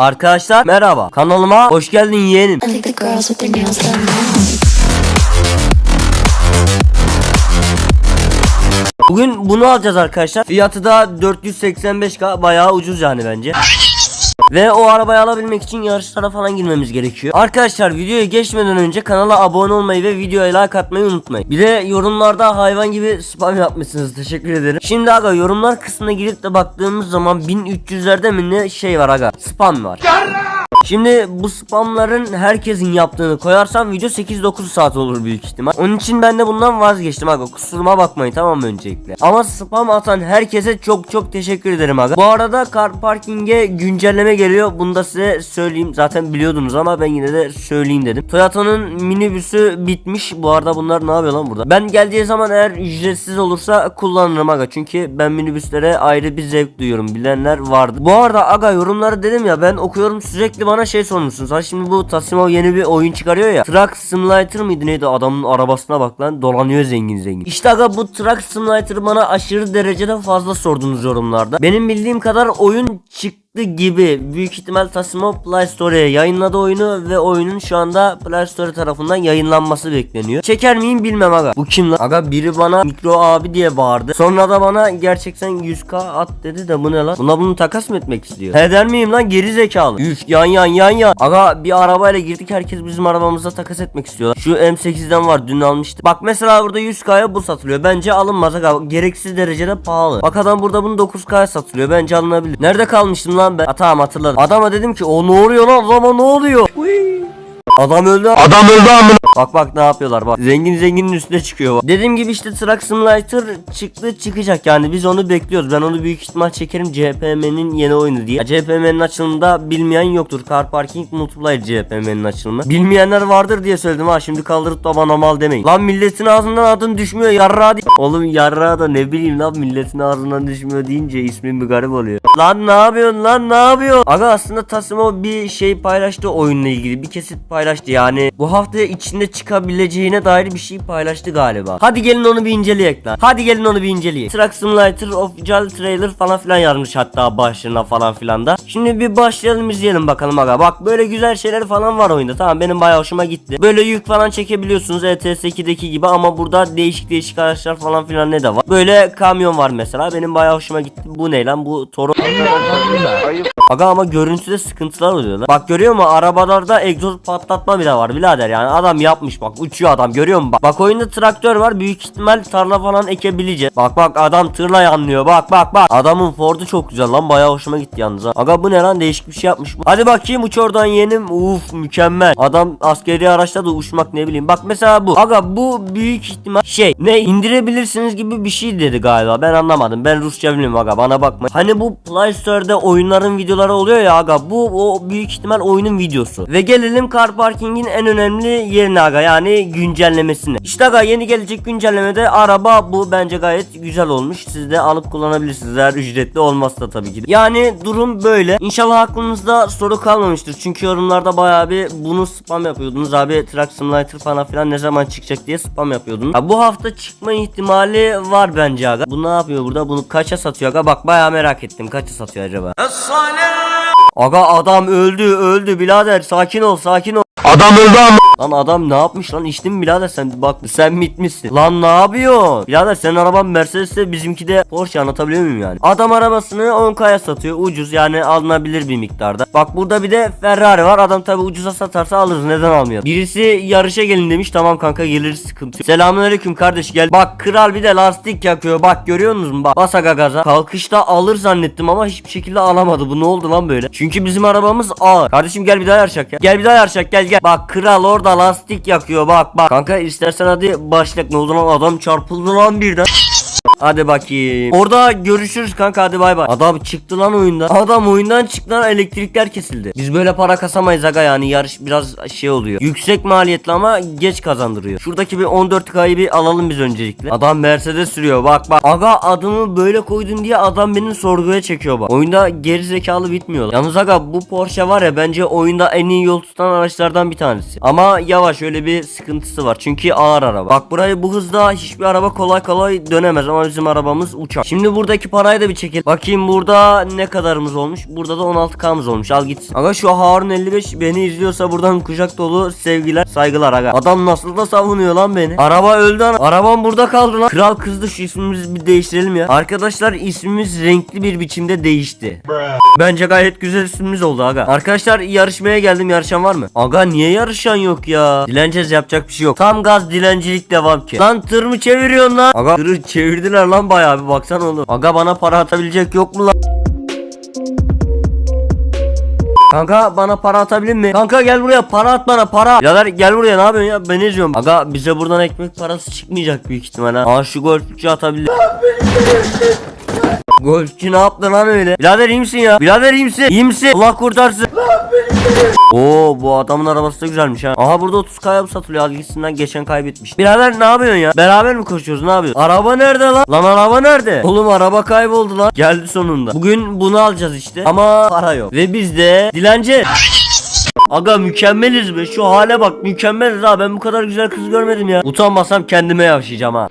Arkadaşlar merhaba. Kanalıma hoş geldin yeğenim. Bugün bunu alacağız arkadaşlar. Fiyatı da 485k bayağı ucuz yani bence. Ve o arabayı alabilmek için yarışlara falan girmemiz gerekiyor. Arkadaşlar videoya geçmeden önce kanala abone olmayı ve videoya like atmayı unutmayın. Bir de yorumlarda hayvan gibi spam yapmışsınız. Teşekkür ederim. Şimdi aga yorumlar kısmına girip de baktığımız zaman 1300'lerde mi ne şey var aga. Spam var. Şimdi bu spamların herkesin yaptığını koyarsam video 8-9 saat olur büyük ihtimal. Onun için ben de bundan vazgeçtim aga. Kusuruma bakmayın tamam öncelikle. Ama spam atan herkese çok çok teşekkür ederim aga. Bu arada car parking'e güncelleme geliyor. Bunu da size söyleyeyim. Zaten biliyordunuz ama ben yine de söyleyeyim dedim. Toyota'nın minibüsü bitmiş. Bu arada bunlar ne yapıyor lan burada? Ben geldiği zaman eğer ücretsiz olursa kullanırım aga. Çünkü ben minibüslere ayrı bir zevk duyuyorum. Bilenler vardı. Bu arada aga yorumları dedim ya ben okuyorum sürekli bana şey sormuşsunuz. Ha şimdi bu Tasimov yeni bir oyun çıkarıyor ya. Truck Simulator mıydı neydi adamın arabasına bak lan dolanıyor zengin zengin. İşte aga bu Truck Simulator'ı bana aşırı derecede fazla sordunuz yorumlarda. Benim bildiğim kadar oyun çıktı gibi büyük ihtimal Tasimov Play Store'ya yayınladı oyunu ve oyunun şu anda Play Store tarafından yayınlanması bekleniyor. Çeker miyim bilmem aga. Bu kim lan? Aga biri bana mikro abi diye bağırdı. Sonra da bana gerçekten 100k at dedi de bu ne lan? Buna bunu takas mı etmek istiyor? Heder miyim lan geri zekalı? Üf yan yan yan yan. Aga bir arabayla girdik herkes bizim arabamıza takas etmek istiyorlar. Şu M8'den var dün almıştım. Bak mesela burada 100k'ya bu satılıyor. Bence alınmaz aga. Gereksiz derecede pahalı. Bak adam burada bunu 9k'ya satılıyor. Bence alınabilir. Nerede kalmıştım lan ben? Ha, tamam hatırladım. Adama dedim ki o ne oluyor lan? Adama ne oluyor? Adam öldü. Adam öldü amına. Bak bak ne yapıyorlar bak. Zengin zenginin üstüne çıkıyor bak. Dediğim gibi işte Truck Simulator çıktı çıkacak yani biz onu bekliyoruz. Ben onu büyük ihtimal çekerim CPM'nin yeni oyunu diye. CPM'nin açılımında bilmeyen yoktur. Car Parking Multiplayer CPM'nin açılımı. Bilmeyenler vardır diye söyledim ha şimdi kaldırıp da bana mal demeyin. Lan milletin ağzından adın düşmüyor yarra di- Oğlum yarra da ne bileyim lan milletin ağzından düşmüyor deyince ismin bir garip oluyor. Lan ne yapıyorsun lan ne yapıyorsun? Aga aslında Tasimo bir şey paylaştı oyunla ilgili bir kesit paylaştı yani bu hafta içinde çıkabileceğine dair bir şey paylaştı galiba. Hadi gelin onu bir inceleyek lan. Hadi gelin onu bir inceleyelim. Truck Simulator official trailer falan filan yazmış hatta başlığına falan filan da. Şimdi bir başlayalım izleyelim bakalım aga. Bak böyle güzel şeyler falan var oyunda. Tamam benim bayağı hoşuma gitti. Böyle yük falan çekebiliyorsunuz E ETS2'deki gibi ama burada değişik değişik araçlar falan filan ne de var. Böyle kamyon var mesela. Benim bayağı hoşuma gitti. Bu ne lan? Bu Toro Aga ama görüntüde sıkıntılar oluyor lan. Bak görüyor musun arabalarda egzoz patlatma bile var birader yani adam yapmış bak uçuyor adam görüyor musun bak. Bak oyunda traktör var büyük ihtimal tarla falan ekebileceğiz. Bak bak adam tırla yanlıyor bak bak bak. Adamın Ford'u çok güzel lan bayağı hoşuma gitti yalnız ha. Aga bu ne lan değişik bir şey yapmış bu. Hadi bakayım uç oradan yeğenim. Uf mükemmel. Adam askeri araçta da uçmak ne bileyim. Bak mesela bu. Aga bu büyük ihtimal şey ne indirebilirsiniz gibi bir şey dedi galiba. Ben anlamadım. Ben Rusça bilmiyorum aga bana bakma. Hani bu Play Store'da oyunların videoları oluyor ya aga. Bu o büyük ihtimal oyunun videosu. Ve gelelim Car Parking'in en önemli yerine aga yani güncellemesine. İşte aga yeni gelecek güncellemede araba bu bence gayet güzel olmuş. Siz de alıp kullanabilirsiniz eğer ücretli olmazsa tabii ki. Yani durum böyle. İnşallah aklınızda soru kalmamıştır. Çünkü yorumlarda bayağı bir bunu spam yapıyordunuz. Abi Truck Simulator falan filan ne zaman çıkacak diye spam yapıyordunuz. Ya bu hafta çıkma ihtimali var bence aga. Bu ne yapıyor burada? Bunu kaça satıyor aga? Bak bayağı merak ettim. Kaça satıyor acaba? Aga adam öldü öldü birader sakin ol sakin ol. Adam öldü ama. Lan adam ne yapmış lan içtin mi birader sen bak sen bitmişsin. Lan ne yapıyor? Birader senin araban Mercedes'te bizimki de Porsche anlatabiliyor muyum yani? Adam arabasını 10k'ya satıyor ucuz yani alınabilir bir miktarda. Bak burada bir de Ferrari var adam tabi ucuza satarsa alırız neden almıyor? Birisi yarışa gelin demiş tamam kanka geliriz sıkıntı. Selamünaleyküm kardeş gel. Bak kral bir de lastik yakıyor bak görüyor musun bak bas aga gaza. Kalkışta alır zannettim ama hiçbir şekilde alamadı bu ne oldu lan böyle? Çünkü bizim arabamız ağır. Kardeşim gel bir daha yarışak ya. Gel bir daha yarışak gel gel. Bak kral orada lastik yakıyor bak bak. Kanka istersen hadi başlayalım ne oldu lan adam çarpıldı lan birden. Hadi bakayım. Orada görüşürüz kanka hadi bay bay. Adam çıktı lan oyundan. Adam oyundan çıktı lan elektrikler kesildi. Biz böyle para kasamayız aga yani yarış biraz şey oluyor. Yüksek maliyetli ama geç kazandırıyor. Şuradaki bir 14K'yı bir alalım biz öncelikle. Adam Mercedes sürüyor bak bak. Aga adımı böyle koydun diye adam beni sorguya çekiyor bak. Oyunda geri zekalı bitmiyor. Yalnız aga bu Porsche var ya bence oyunda en iyi yol tutan araçlardan bir tanesi. Ama yavaş öyle bir sıkıntısı var. Çünkü ağır araba. Bak burayı bu hızda hiçbir araba kolay kolay dönemez ama bizim arabamız uçak. Şimdi buradaki parayı da bir çekelim. Bakayım burada ne kadarımız olmuş. Burada da 16k'mız olmuş. Al gitsin. Aga şu Harun 55 beni izliyorsa buradan kucak dolu sevgiler saygılar aga. Adam nasıl da savunuyor lan beni. Araba öldü ana. Arabam burada kaldı lan. Kral kızdı şu ismimizi bir değiştirelim ya. Arkadaşlar ismimiz renkli bir biçimde değişti. Bence gayet güzel ismimiz oldu aga. Arkadaşlar yarışmaya geldim. Yarışan var mı? Aga niye yarışan yok ya? Dileneceğiz yapacak bir şey yok. Tam gaz dilencilik devam ki. Lan tır mı çeviriyorsun lan? Aga tırı çevirdiler lan bayağı bir baksana oğlum. Aga bana para atabilecek yok mu lan? Kanka bana para atabilir mi? Kanka gel buraya para at bana para. Birader gel buraya ne yapıyorsun ya? Ben izliyorum. Aga bize buradan ekmek parası çıkmayacak büyük ihtimal ha. Aa şu golfçü atabilir. Golfçü ne yaptı lan öyle? Birader iyi misin ya? Birader iyi misin? İyi misin? Allah kurtarsın. Oo bu adamın arabası da güzelmiş ha. Aha burada 30 kaya satılıyor. Hadi gitsin lan geçen kaybetmiş. Birader ne yapıyorsun ya? Beraber mi koşuyoruz ne yapıyoruz? Araba nerede lan? Lan araba nerede? Oğlum araba kayboldu lan. Geldi sonunda. Bugün bunu alacağız işte. Ama para yok. Ve biz de dilenci. Aga mükemmeliz be şu hale bak mükemmeliz ha ben bu kadar güzel kız görmedim ya Utanmasam kendime yavşayacağım ha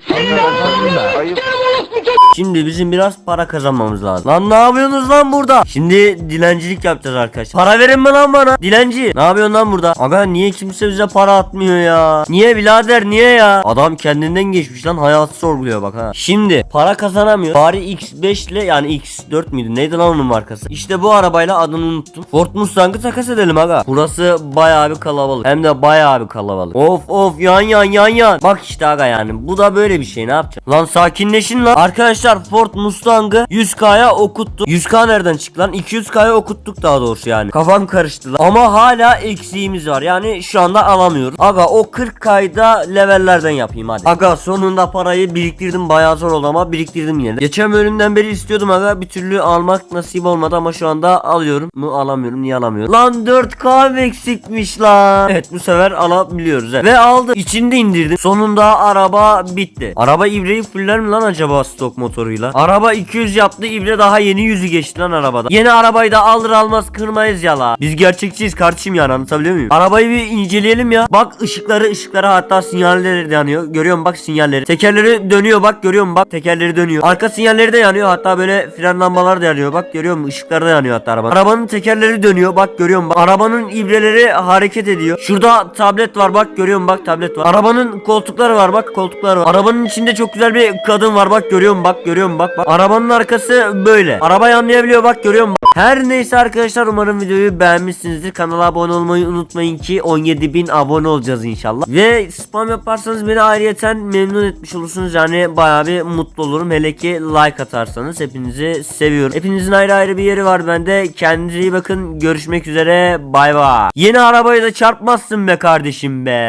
Şimdi bizim biraz para kazanmamız lazım. Lan ne yapıyorsunuz lan burada? Şimdi dilencilik yapacağız arkadaşlar. Para verin mi lan bana? Dilenci. Ne yapıyorsun lan burada? Aga niye kimse bize para atmıyor ya? Niye birader niye ya? Adam kendinden geçmiş lan hayatı sorguluyor bak ha. Şimdi para kazanamıyor. Bari X5 ile yani X4 müydü? Neydi lan onun markası? İşte bu arabayla adını unuttum. Ford Mustang'ı takas edelim aga. Burası bayağı bir kalabalık. Hem de bayağı bir kalabalık. Of of yan yan yan yan. Bak işte aga yani. Bu da böyle bir şey ne yapacağız? Lan sakinleşin lan. Arkadaşlar Ford Mustang'ı 100k'ya okuttuk. 100k nereden çıktı lan? 200k'ya okuttuk daha doğrusu yani. Kafam karıştı lan. Ama hala eksiğimiz var. Yani şu anda alamıyoruz. Aga o 40k'da levellerden yapayım hadi. Aga sonunda parayı biriktirdim. Bayağı zor oldu ama biriktirdim yine. Geçen bölümden beri istiyordum aga. Bir türlü almak nasip olmadı ama şu anda alıyorum. Mu alamıyorum. Niye alamıyorum? Lan 4k eksikmiş lan. Evet bu sefer alabiliyoruz. Evet. Ve aldım. İçinde indirdim. Sonunda araba bitti. Araba ibreyi fuller mi lan acaba stok motoruyla? Araba 200 yaptı. ibre daha yeni yüzü geçti lan arabada. Yeni arabayı da alır almaz kırmayız ya la. Biz gerçekçiyiz kardeşim yani anlatabiliyor muyum? Arabayı bir inceleyelim ya. Bak ışıkları ışıkları hatta sinyalleri de yanıyor. Görüyor musun bak sinyalleri. Tekerleri dönüyor bak görüyor musun bak tekerleri dönüyor. Arka sinyalleri de yanıyor. Hatta böyle fren lambaları da yanıyor. Bak görüyor musun? Işıkları da yanıyor hatta arabanın. Arabanın tekerleri dönüyor. Bak görüyor musun? Bak, arabanın ibreleri hareket ediyor. Şurada tablet var bak görüyor musun? Bak tablet var. Arabanın koltukları var bak koltukları var. Arabanın içinde çok güzel bir kadın var bak görüyor musun? Bak? Bak bak. Arabanın arkası böyle. Arabayı anlayabiliyor bak görüyor musun? Her neyse arkadaşlar umarım videoyu beğenmişsinizdir. Kanala abone olmayı unutmayın ki 17.000 abone olacağız inşallah. Ve spam yaparsanız beni ayrıyeten memnun etmiş olursunuz. Yani bayağı bir mutlu olurum. Hele ki like atarsanız hepinizi seviyorum. Hepinizin ayrı ayrı bir yeri var bende. Kendinize iyi bakın. Görüşmek üzere. Bay bay. Yeni arabayı da çarpmazsın be kardeşim be.